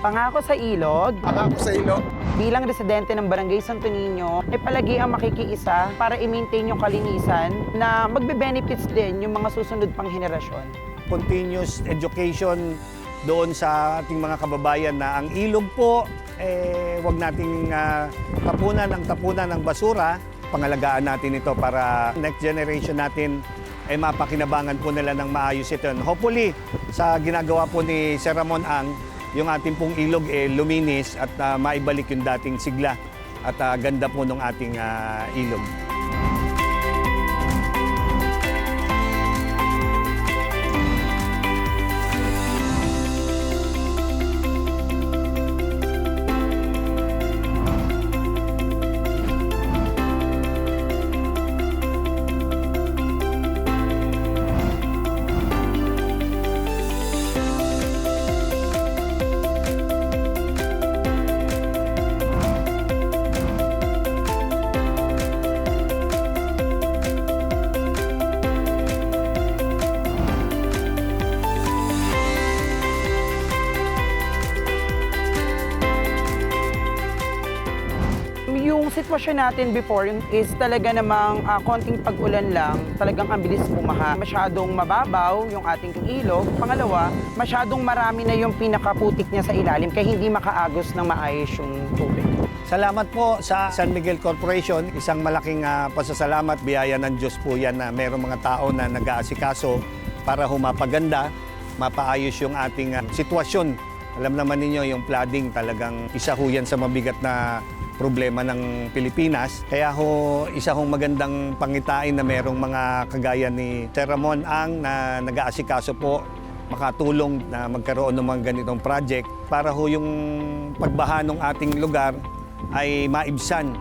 Pangako sa ilog, Ako sa ilog. bilang residente ng Barangay Santo Niño, ay palagi ang makikiisa para i-maintain yung kalinisan na magbe-benefits din yung mga susunod pang henerasyon. continuous education doon sa ating mga kababayan na ang ilog po, eh, wag nating ah, tapunan ang tapunan ng basura. Pangalagaan natin ito para next generation natin ay mapakinabangan po nila ng maayos ito. And hopefully, sa ginagawa po ni Sir Ramon Ang, yung ating pong ilog eh, luminis at ah, maibalik yung dating sigla at ah, ganda po ng ating ah, ilog. Sitwasyon natin before is talaga namang ah, konting pag-ulan lang, talagang ang bilis bumaha. Masyadong mababaw yung ating ilog. Pangalawa, masyadong marami na yung pinakaputik niya sa ilalim kaya hindi makaagos ng maayos yung tubig. Salamat po sa San Miguel Corporation. Isang malaking ah, pasasalamat, biyaya ng Diyos po yan na mayroong mga tao na nag-aasikaso para humapaganda, mapaayos yung ating ah, sitwasyon. Alam naman ninyo yung flooding talagang isa ho yan sa mabigat na problema ng Pilipinas. Kaya ho, isa hong magandang pangitain na mayroong mga kagaya ni Sir Ang na nag-aasikaso po makatulong na magkaroon ng mga ganitong project para ho yung pagbaha ng ating lugar ay maibsan